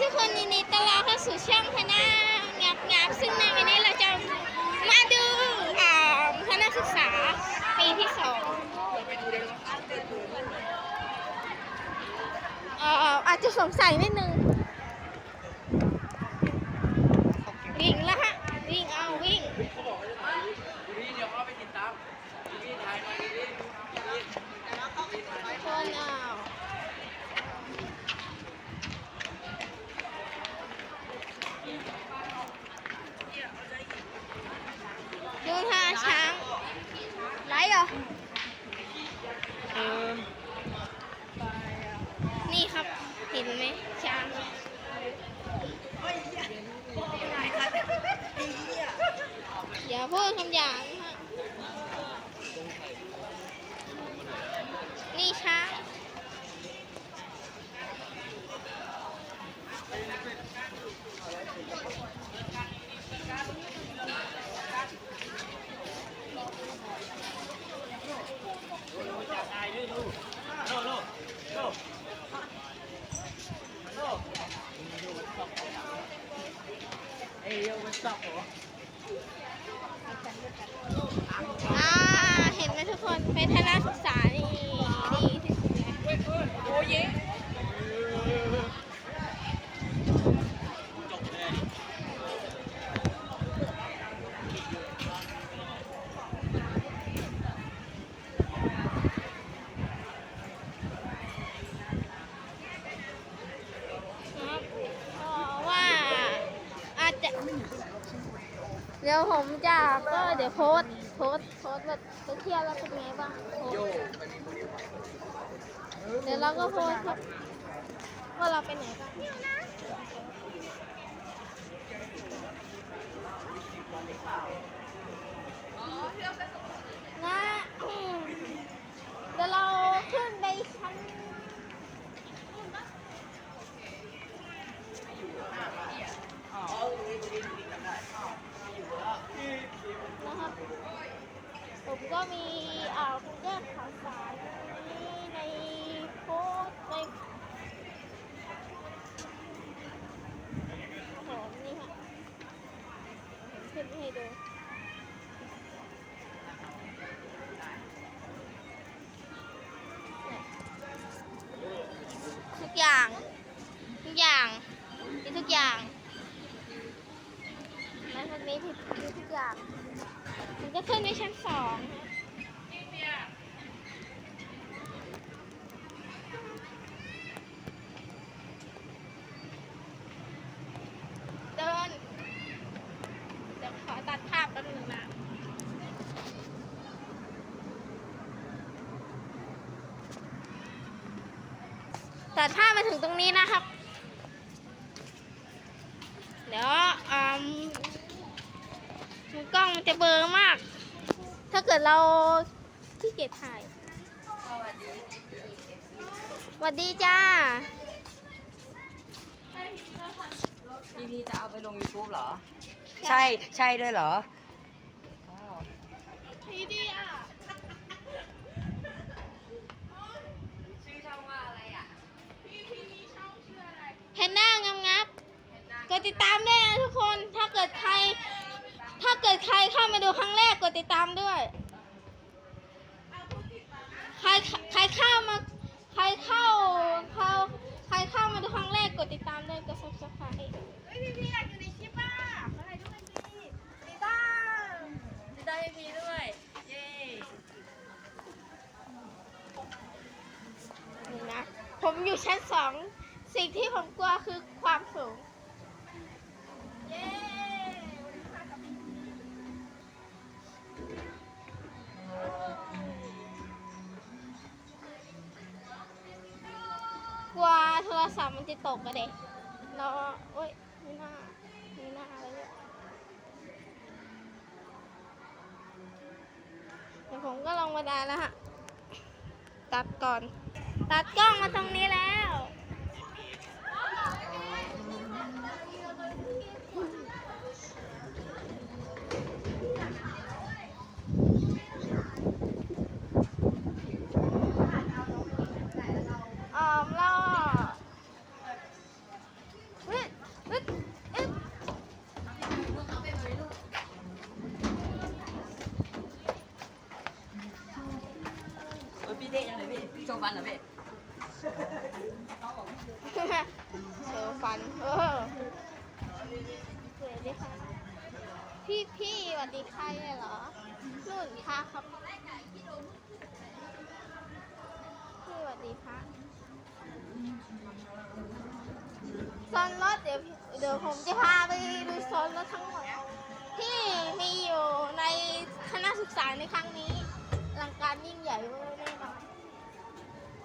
ทุกคนยินดีต้อนรับเข้าสู่ช่องคณะงับงับซึ่งในวันนี้เราจะมาดูอ่าคณะศึกษาปีที่สองอ่ออาจจะสงสัยนิดนึงแล้วฮะวิ่งเอาวิ่ง พี่เดี๋ยวเอาไปติดตามพี่ถ่ายมาดีดี คนเอาดูท่าช้างไร เหรอ เออ นี่ครับ เห็นไหมช้างอย่าพูดคำหยาบนะฮะนี่ช้าง ถ่ายด้วยดูโลโลโลโลเอ่าเห็นไหมทุกคนเป็นทนศึกษานี่ดีที่สุดเลย โอ้ยจบเลย ครับก็ว่าอาจจะ เดี๋ยวผมจะก็เดี๋ยวโพสโพสโพสต์ว่าไปเที่ยวแล้วเป็นไงบ้างโพสเดี๋ยวเราก็โพสครับว่าเราไปไหนบ้างนะเดี๋ยวเรา อย่าง ทุกอย่างมีทุกอย่างมันี้ผิดมีทุกอย่าง มันจะขึ้นไปชั้นสองนะเดิน เดี๋ยวขอตัดภาพแป๊บนึงนะ ตัดภาพมาถึงตรงนี้นะครับ เดี๋ยวอืมกล้องมันจะเบลอมาก ถ้าเกิดเราที่เกียจถ่ายสวัสดีจ้าพี่พี่จะเอาไปลง YouTube เหรอ ใช่ใช่ด้วยเหรออ้ ฮนน่างามงับกดติดตามด้วยนะทุกคน ถ้าเกิดใคร ถ้าเกิดใครเข้ามาดูครั้งแรกกดติดตามด้วย ใครใครเข้ามา ใครเข้าเข้าใครเข้ามาดูครั้งแรกกดติดตามด้วยกด subscribe เฮ้ยพี่พี่อยากอยู่ในคลิปอะขอถ่ายรูปกันสิติดตามติดตามพี่พี่ด้วย เย้นี่นะ ผมอยู่ชั้นสอง สิ่งที่ผมกลัวคือความสูง เย้กลัวโทรศัพท์มันจะตกกระเด็กเราโอ้ยไม่น่าไม่น่าเลยเนี่ยเดี๋ยวผมก็ลงมาได้แล้วฮะ ตัดก่อน ตัดกล้องมาตรงนี้แล้ว เอ่อเราเฮ้ย วัน เออสวยดีค่ะพี่พี่สวัสดีใครเหรอนุ่นพระครับพี่สวัสดีพระซอนรถเดี๋ยวเดี๋ยวผมจะพาไปดูโซนรถทั้งหมดที่มีอยู่ในคณะศึกษาในครั้งนี้ลังการยิ่งใหญ่เวอร์แน่นอน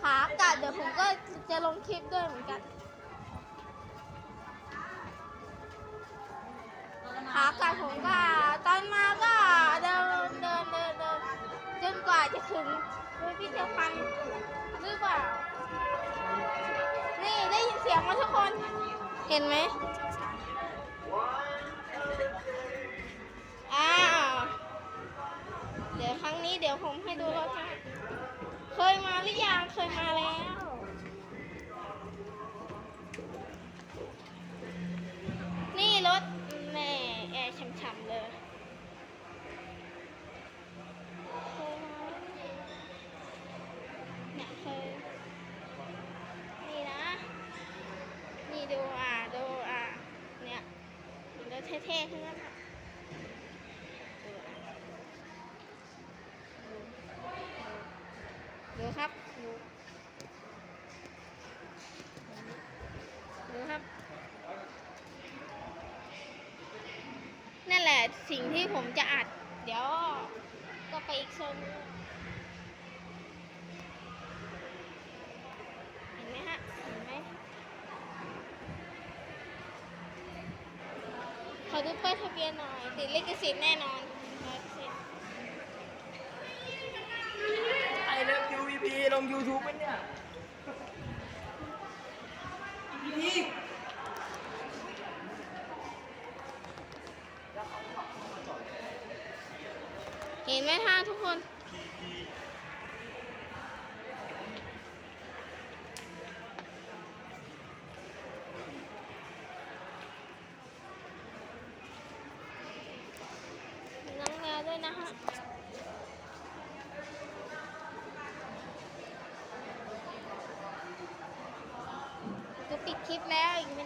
ขากลับเดี๋ยวผมก็จะลงคลิปด้วยเหมือนกัน ขากลับผมก็ตอนมาก็เดินเดินเดินเดินจนกว่าจะถึงพิพิธภัณฑ์หรือเปล่า นี่ได้ยินเสียงมาทุกคน เห็นไหมอ้าวเดี๋ยวครั้งนี้เดี๋ยวผมให้ดูรถนะเคยมาหรือยังเคยมาแล้ว เท่ๆทั้งนั้นอะดูครับดูดูครับ นั่นแหละสิ่งที่ผมจะอัด เดี๋ยวก็ไปอีกโซนนึงเห็นไหมฮะ เห็นไหม ขอดูป้ายทะเบียนหน่อย ติดลิขสิทธิ์แน่นอนร้อยเปอร์เซ็นต์ไอเลิฟยูวีพีลง YouTube ไหมเนี่ยพีเห็นไหมท่าทุกคนน้ แล้วอีกไ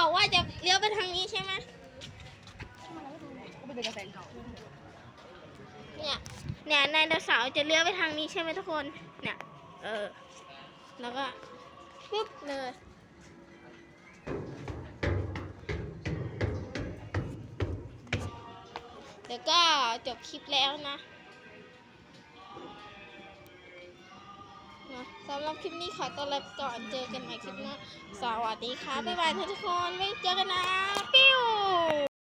บอกว่าจะเลี้ยวไปทางนี้ใช่ไหมก็เป็นกระแสเขาเนี่ย เนี่ยไดโนเสาร์จะเลี้ยวไปทางนี้ใช่ไหมทุกคน เนี่ย เออ แล้วก็ปุ๊บเลยเดี๋ยวก็จบคลิปแล้วนะ สำหรับคลิปนี้ขอตัวลาก่อนเจอกันใหม่คลิปหน้าสวัสดีค่ะบ๊ายบายทุกคนไว้เจอกันนะปิ